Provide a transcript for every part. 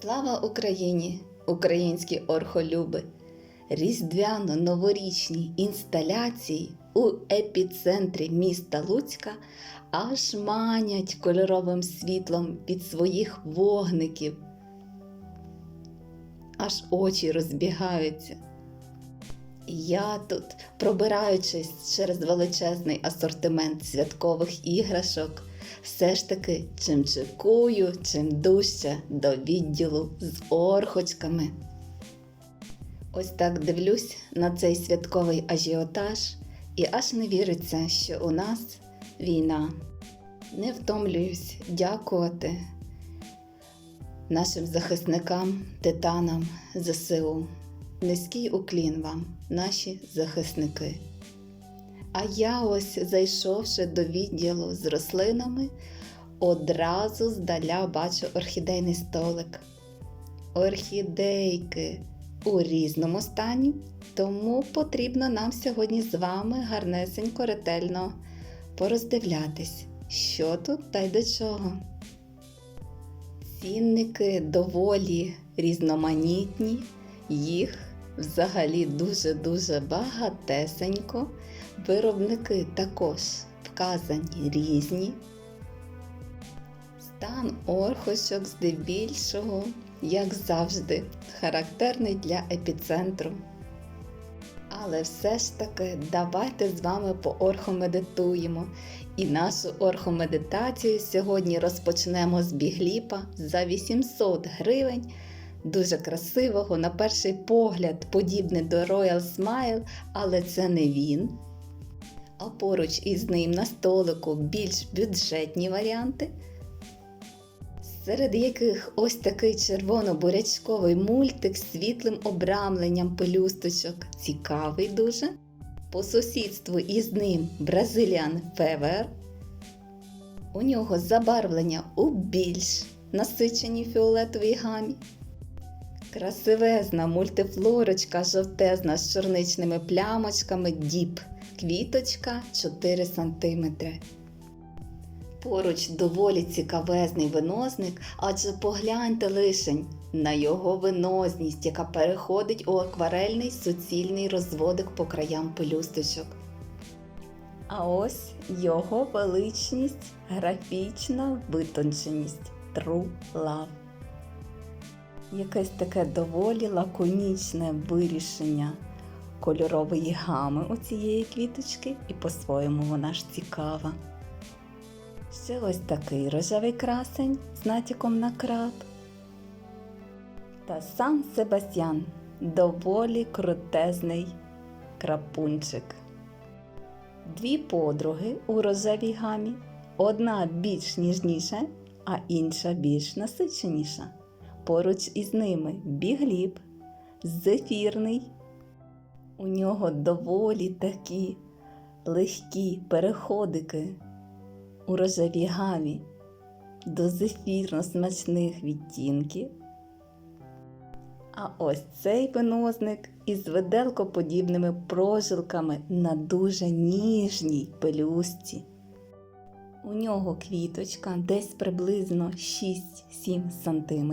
Слава Україні! Українські орхолюби! Різдвяно-новорічні інсталяції у епіцентрі міста Луцька аж манять кольоровим світлом від своїх вогників. Аж очі розбігаються. Я тут, пробираючись через величезний асортимент святкових іграшок, все ж таки чимчикую чим дужче до відділу з орхочками. Ось так дивлюсь на цей святковий ажіотаж, і аж не віриться, що у нас війна. Не втомлююсь дякувати нашим захисникам, титанам ЗСУ. Низький уклін вам, наші захисники. А я ось, зайшовши до відділу з рослинами, одразу здаля бачу орхідейний столик. Орхідейки у різному стані, тому потрібно нам сьогодні з вами гарнесенько, ретельно пороздивлятись, що тут та й до чого. Цінники доволі різноманітні, їх взагалі дуже-дуже багатесенько. Виробники також вказані різні. Стан орхощок здебільшого, як завжди, характерний для епіцентру. Але все ж таки давайте з вами поорхомедитуємо. І нашу орхомедитацію сьогодні розпочнемо з бігліпа за 800 гривень. Дуже красивого, на перший погляд, подібне до Royal Smile, але це не він. А поруч із ним на столику більш бюджетні варіанти, серед яких ось такий червоно-бурячковий мультик з світлим обрамленням пелюсточок, цікавий дуже. По сусідству із ним Brazilian Fever. У нього забарвлення у більш насиченій фіолетовій гамі. Красивезна мультифлорочка жовтезна з чорничними плямочками діп. Квіточка 4 см. Поруч доволі цікавезний виносник, адже погляньте лишень на його винозність, яка переходить у акварельний суцільний розводик по краям пелюсточок. А ось його величність, графічна витонченість True Love. Якесь таке доволі лаконічне вирішення кольорової гами у цієї квіточки, і по-своєму вона ж цікава. Ще ось такий рожевий красень з натяком на краб. Та сам Себастьян доволі крутезний крапунчик. Дві подруги у рожевій гамі. Одна більш ніжніша, а інша більш насиченіша. Поруч із ними бігліб, зефірний. У нього доволі такі легкі переходики у рожевій гамі до зефірно смачних відтінків. А ось цей виносник із виделкоподібними прожилками на дуже ніжній пелюстці. У нього квіточка десь приблизно 6-7 см.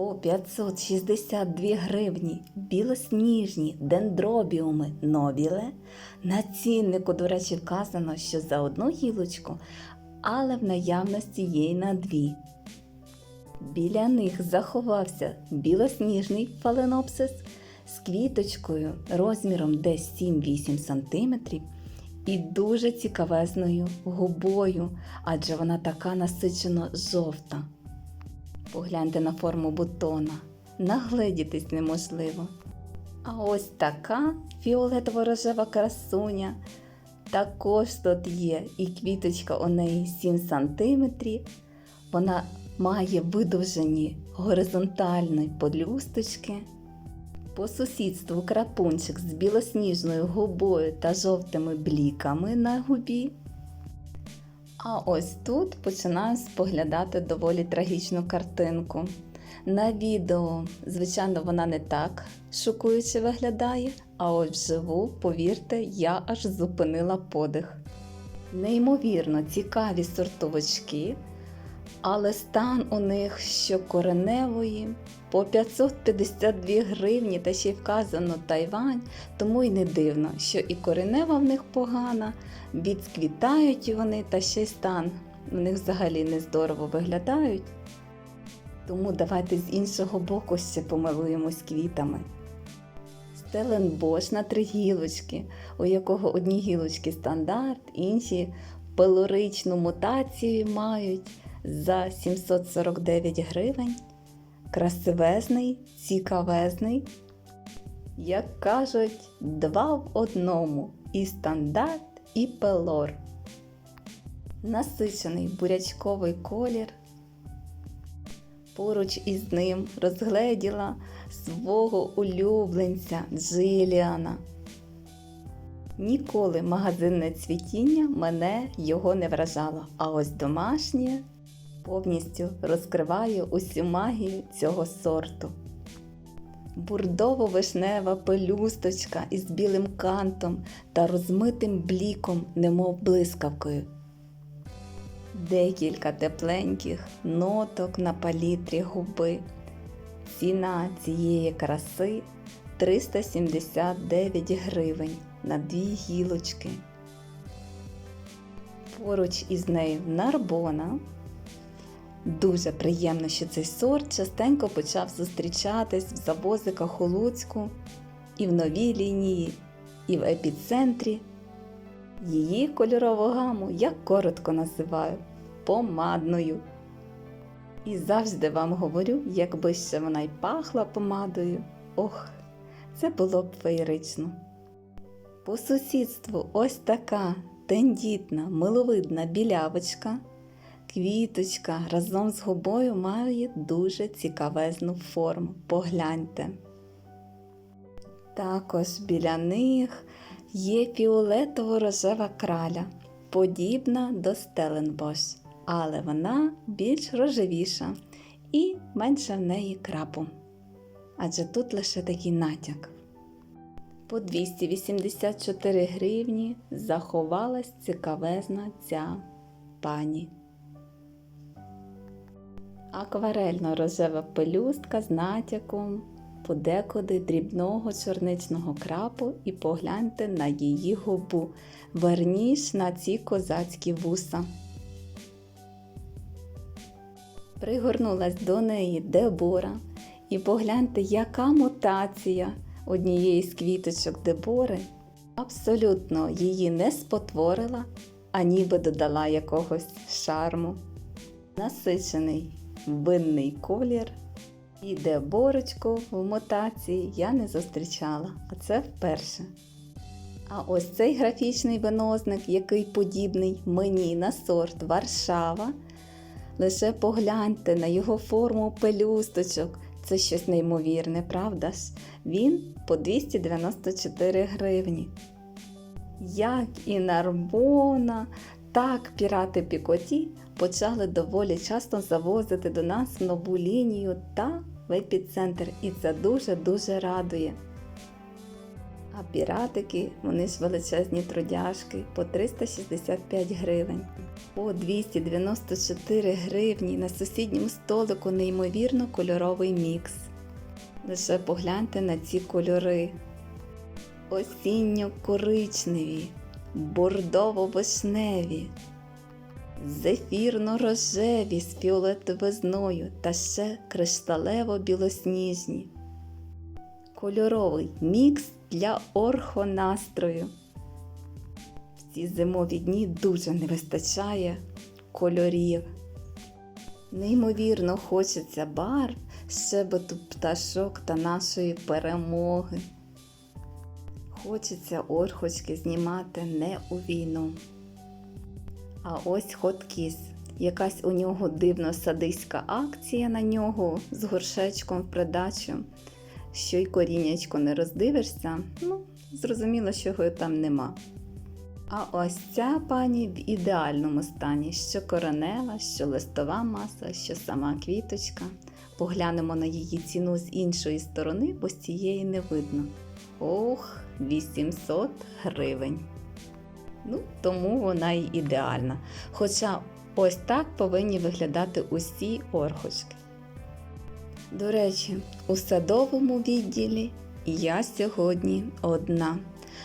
По 562 гривні білосніжні дендробіуми нобіле. На ціннику, до речі, вказано, що за одну гілочку, але в наявності є й на дві. Біля них заховався білосніжний фаленопсис з квіточкою розміром десь 7-8 см і дуже цікавезною губою, адже вона така насичено жовта. Погляньте на форму бутона, нагледітись неможливо. А ось така фіолетово-рожева красуня. Також тут є і квіточка у неї 7 см. Вона має видовжені горизонтальні полюсточки. По сусідству крапунчик з білосніжною губою та жовтими бліками на губі. А ось тут починаю споглядати доволі трагічну картинку. На відео, звичайно, вона не так шокуюче виглядає, а от вживу, повірте, я аж зупинила подих. Неймовірно цікаві сортовочки, Але стан у них що кореневої по 552 гривні та ще й вказано Тайвань, тому й не дивно, що і коренева в них погана, відквітають вони та ще й стан. У них взагалі не здорово виглядають. Тому давайте з іншого боку ще помилуємось квітами. Стеленбош на три гілочки, у якого одні гілочки стандарт, інші пелоричну мутацію мають за 749 гривень. Красивезний, цікавезний. Як кажуть, два в одному і стандарт, і пелор. Насичений бурячковий колір. Поруч із ним розгледіла свого улюбленця Джиліана. Ніколи магазинне цвітіння мене його не вражало, а ось домашнє повністю розкриває усю магію цього сорту. Бурдово-вишнева пелюсточка із білим кантом та розмитим бліком, немов блискавкою. Декілька тепленьких ноток на палітрі губи. Ціна цієї краси 379 гривень на дві гілочки. Поруч із нею нарбона. Дуже приємно, що цей сорт частенько почав зустрічатись в завозиках у Луцьку і в новій лінії, і в епіцентрі. Її кольорову гаму я коротко називаю помадною. І завжди вам говорю, якби ще вона й пахла помадою. Ох, це було б феєрично. По сусідству ось така тендітна, миловидна білявочка. Квіточка разом з губою має дуже цікавезну форму. Погляньте. Також біля них є фіолетово-рожева краля, подібна до Стеленбош, але вона більш рожевіша і менше в неї крапу. Адже тут лише такий натяк. По 284 гривні заховалась цікавезна ця пані. Акварельно-рожева пелюстка з натяком, подекуди дрібного чорничного крапу і погляньте на її губу, верніш на ці козацькі вуса. Пригорнулась до неї Дебора, і погляньте, яка мутація однієї з квіточок Дебори абсолютно її не спотворила, а ніби додала якогось шарму. Насичений винний колір. І Деборочку в мутації я не зустрічала, а це вперше. А ось цей графічний виносник, який подібний мені на сорт Варшава. Лише погляньте на його форму пелюсточок. Це щось неймовірне, правда ж? Він по 294 гривні. Як і Нарбона, так пірати Пікоті почали доволі часто завозити до нас нову лінію та в епіцентр, і це дуже-дуже радує. А піратики, вони ж величезні трудяшки по 365 гривень. По 294 гривні на сусідньому столику неймовірно кольоровий мікс. Лише погляньте на ці кольори. Осінньо-коричневі, бордово-вишневі, зефірно-рожеві з фіолетовизною та ще кришталево-білосніжні. Кольоровий мікс для орхонастрою. В ці зимові дні дуже не вистачає кольорів. Неймовірно хочеться барв, щебету пташок та нашої перемоги. Хочеться орхочки знімати не у війну. А ось хоткіс. Якась у нього дивно садиська акція на нього з горшечком в придачу, що й коріннячко не роздивишся, ну, зрозуміло, що його там нема. А ось ця пані в ідеальному стані, що коронева, що листова маса, що сама квіточка. Поглянемо на її ціну з іншої сторони, бо з цієї не видно. Ох, 800 гривень. Ну, тому вона й ідеальна. Хоча Ось так повинні виглядати усі орхочки. До речі, у садовому відділі я сьогодні одна.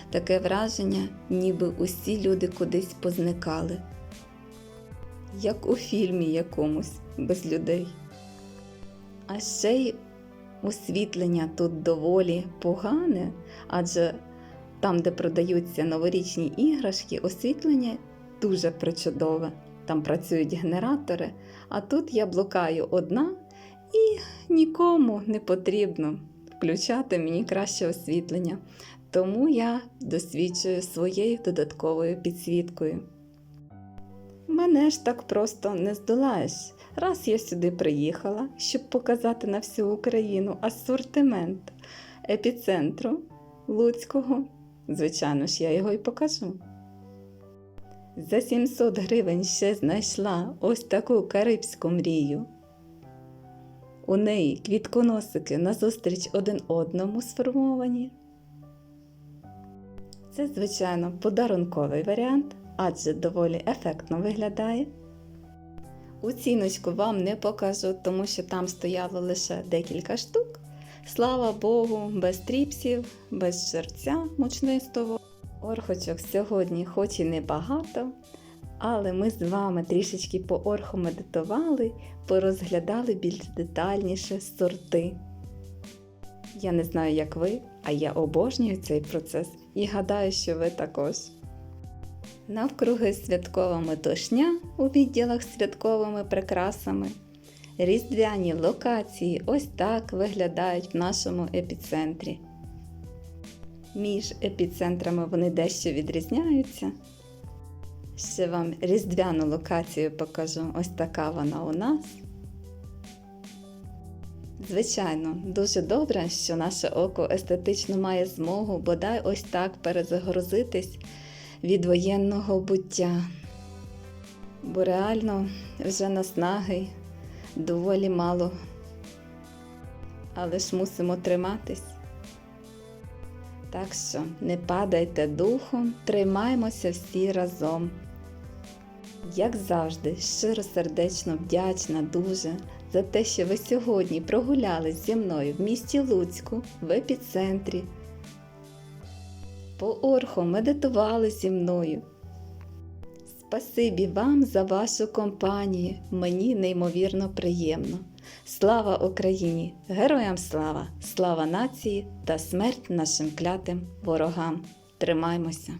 Таке враження, ніби усі люди кудись позникали. Як у фільмі якомусь без людей. А ще й освітлення тут доволі погане, адже там, де продаються новорічні іграшки, освітлення дуже причудове. Там працюють генератори, а тут я блукаю одна і нікому не потрібно включати мені краще освітлення. Тому я досвідчую своєю додатковою підсвіткою. Мене ж так просто не здолаєш. Раз я сюди приїхала, щоб показати на всю Україну асортимент епіцентру Луцького, звичайно ж, я його і покажу. За 700 гривень ще знайшла ось таку карибську мрію. У неї квітконосики назустріч один одному сформовані. Це, звичайно, подарунковий варіант, адже доволі ефектно виглядає. Оціночку вам не покажу, тому що там стояло лише декілька штук. Слава Богу, без тріпсів, без жерця мучнистого. Орхочок сьогодні хоч і небагато, але ми з вами трішечки поорхомедитували, порозглядали більш детальніше сорти. Я не знаю, як ви, а я обожнюю цей процес і гадаю, що ви також. Навкруги святкова метушня у відділах з святковими прикрасами. Різдвяні локації ось так виглядають в нашому епіцентрі. Між епіцентрами вони дещо відрізняються. Ще вам різдвяну локацію покажу. Ось така вона у нас. Звичайно, дуже добре, що наше око естетично має змогу бодай ось так перезагрузитись від воєнного буття. Бо реально вже наснаги доволі мало. Але ж мусимо триматись. Так що не падайте духом, тримаймося всі разом. Як завжди, щиро сердечно вдячна дуже за те, що ви сьогодні прогулялись зі мною в місті Луцьку в епіцентрі. По орху медитували зі мною. Спасибі вам за вашу компанію. Мені неймовірно приємно. Слава Україні! Героям слава! Слава нації та смерть нашим клятим ворогам! Тримаймося!